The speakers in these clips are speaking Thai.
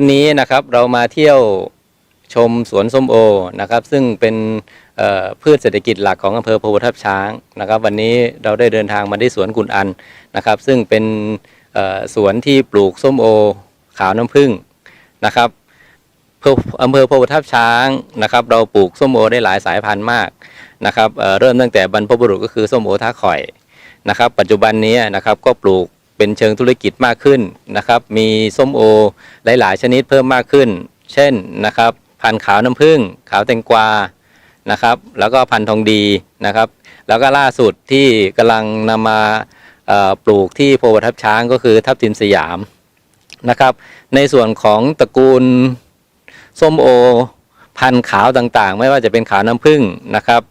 วันนี้นะครับเรามาเที่ยวชมสวนส้มโอนะครับ ซึ่งเป็นพืชเศรษฐกิจหลักของอำเภอโพธิ์ทับช้างนะครับ วันนี้เราได้เดินทางมาที่สวนกุนอันนะครับ ซึ่งเป็นสวนที่ปลูกส้มโอ ขาวน้ำผึ้งนะครับอำเภอโพธิ์ทับช้างนะครับ เราปลูกส้มโอได้หลายสายพันธุ์มากนะครับเเริ่มตั้งแต่บรรพบุรุษก็คือส้มโอท่าข่อยนะครับ ปัจจุบันนี้นะครับก็ปลูก เป็นเชิงธุรกิจมากขึ้นนะครับ มีส้มโอหลาย ๆ ชนิดเพิ่มมากขึ้น เช่นนะครับ พันธุ์ขาวน้ำผึ้งขาวแตงกวานะครับ แล้วก็พันธุ์ทองดีนะครับ แล้วก็ล่าสุดที่กำลังนำมาปลูกที่โพธิ์ประทับช้างก็คือทับทิมสยามนะครับ ในส่วนของตระกูลส้มโอ พันธุ์ขาวต่างๆ ไม่ว่าจะเป็นขาวน้ำผึ้งนะครับ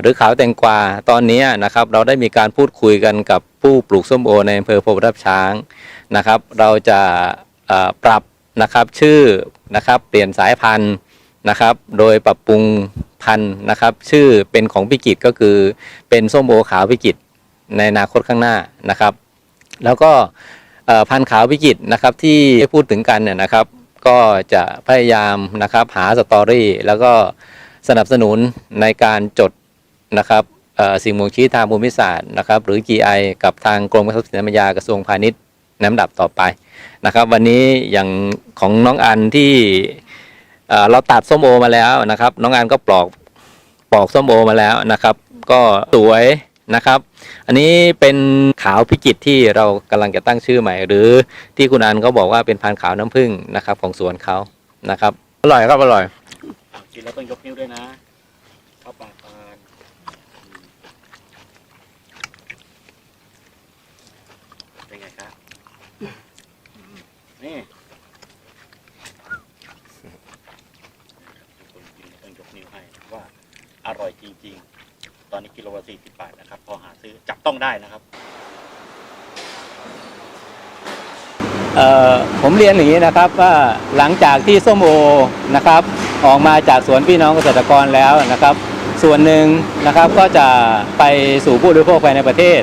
หรือขาวแตงกวาตอนนี้นะครับเราได้มีการพูดคุยกันกับ ผู้ปลูกส้มโอในอำเภอโพธิ์ประทับช้างนะครับ เราจะปรับนะครับชื่อนะครับเปลี่ยนสายพันธุ์นะครับ โดยปรับปรุงพันธุ์นะครับ ชื่อเป็นของพิกิตก็คือเป็นส้มโอขาวพิกิตในอนาคตข้างหน้านะครับ แล้วก็พันธุ์ขาวพิกิตนะครับที่พูดถึงกันเนี่ยนะครับ ก็จะพยายามนะครับหาสตอรี่แล้วก็สนับสนุนในการจดนะครับ สิ่งบ่งชี้ทางภูมิศาสตร์นะครับหรือ GI กับทางกรมทรัพย์สินธรรมยากระทรวงพาณิชย์นลำดับต่อไปนะครับ วันนี้อย่างของน้องอันที่เราตัดส้มโอมาแล้วนะครับ น้องอันก็ปลอกปลอกส้มโอมาแล้วนะครับ ก็สวยนะครับ อันนี้เป็นขาวพิจิตที่เรากำลังจะตั้งชื่อใหม่ หรือที่คุณอันเขาบอกว่าเป็นพันขาวน้ำผึ้งนะครับ ของสวนเขานะครับ อร่อยครับอร่อยกินแล้วต้องยกนิ้วด้วยนะเข้าปากปานเป็ นไงครับ นี่คนกินต้องยกนิ้วให้ว่าอร่อยจริง ๆ ตอนนี้กิโลละสี่สิบบาทนะครับ พอหาซื้อจับต้องได้นะครับ เอ่อผมเรียนอย่างนี้นะครับว่าหลังจากที่ส้มโอนะครับ ออกมาจากสวนพี่น้องเกษตรกรแล้วนะครับ ส่วนหนึ่งนะครับก็จะไปสู่ผู้บริโภคภายในประเทศ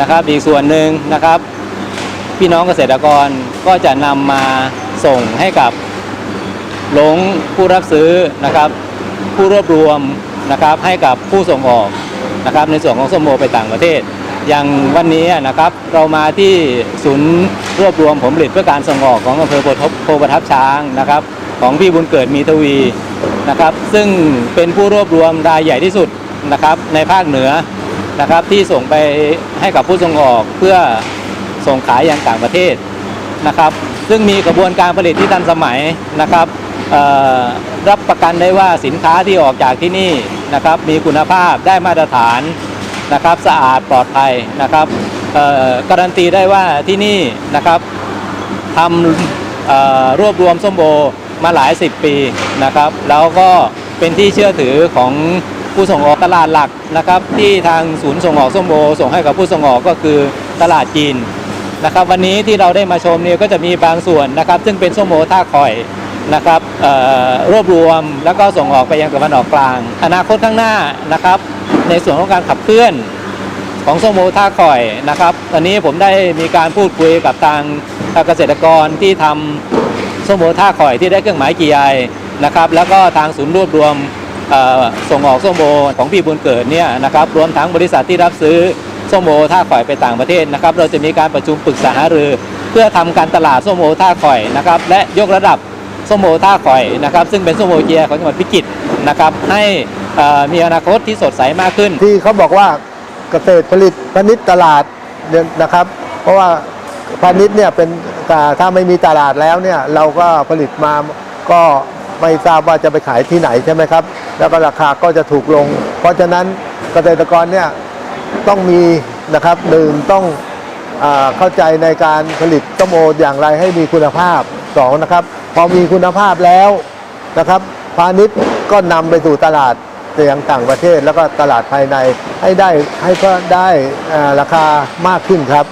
นะครับ อีกส่วนหนึ่งนะครับ พี่น้องเกษตรกรก็จะนำมาส่งให้กับหลงผู้รับซื้อนะครับ ผู้รวบรวมนะครับให้กับผู้ส่งออกนะครับในส่วนของส้มโอไปต่างประเทศ อย่างวันนี้นะครับเรามาที่ศูนย์รวบรวมผลผลิตเพื่อการส่งออกของอำเภอโพธิ์โพธิ์ประทับช้างนะครับ ของพี่บุญเกิดมีทวีนะครับ ซึ่งเป็นผู้รวบรวมรายใหญ่ที่สุดนะครับในภาคเหนือนะครับที่ส่งไปให้กับผู้ส่งออกเพื่อ ส่งขายยังต่างประเทศนะครับ ซึ่งมีกระบวนการผลิตที่ทันสมัยนะครับรับประกันได้ว่าสินค้าที่ออกจากที่นี่นะครับ มีคุณภาพได้มาตรฐานนะครับสะอาดปลอดภัยนะครับการันตีได้ว่าที่นี่นะครับทำรวบรวมส้มโอมาหลายสิบปีนะครับ แล้วก็เป็นที่เชื่อถือของผู้ส่งออกตลาดหลักนะครับ ที่ทางศูนย์ส่งออกส้มโอส่งให้กับผู้ส่งออกก็คือตลาดจีน นะครับวันนี้ที่เราได้มาชมเนี่ยก็จะมีบางส่วนนะครับ ซึ่งเป็นส้มโอท่าคอยนะครับรวบรวมแล้วก็ส่งออกไปยังตะวันออกกลาง อนาคตข้างหน้านะครับ ในส่วนของการขับเคลื่อนของส้มโอท่าข่อยนะครับตอนนี้ผมได้มีการพูดคุยกับทางเกษตรกรที่ทำส้มโอท่าข่อยที่ได้เครื่องหมาย GI นะครับ แล้วก็ทางศูนย์รวบรวมส่งออกส้มโอของพี่บุญเกิดเนี่ยนะครับรวมทั้งบริษัทที่รับซื้อ ส้มโอท่าข่อยไปต่างประเทศนะครับ เราจะมีการประชุมปรึกษาหารือ เพื่อทำการตลาดส้มโอท่าข่อยนะครับ และยกระดับส้มโอท่าข่อยนะครับ ซึ่งเป็นส้มโอเจียของจังหวัดพิจิตรนะครับ ให้มีอนาคตที่สดใสมากขึ้น ที่เขาบอกว่าเกษตรผลิตพาณิชย์ตลาดนะครับ เพราะว่าพาณิชย์เนี่ยเป็นถ้าไม่มีตลาดแล้วเนี่ยเราก็ผลิตมาก็ไม่ทราบว่าจะไปขายที่ไหนใช่ไหมครับ แล้วก็ราคาก็จะถูกลง เพราะฉะนั้นเกษตรกรเนี่ย ต้องมีนะครับหนึ่งต้องอเข้าใจในการผลิตต้มโออย่างไรให้มีคุณภาพสองนะครับพอมีคุณภาพแล้วนะครับพาณิชย์ก็นำไปสู่ตลาดเสียงต่างประเทศแล้วก็ตลาดภายในให้ได้ให้ก็ได้ราคามากขึ้นครับ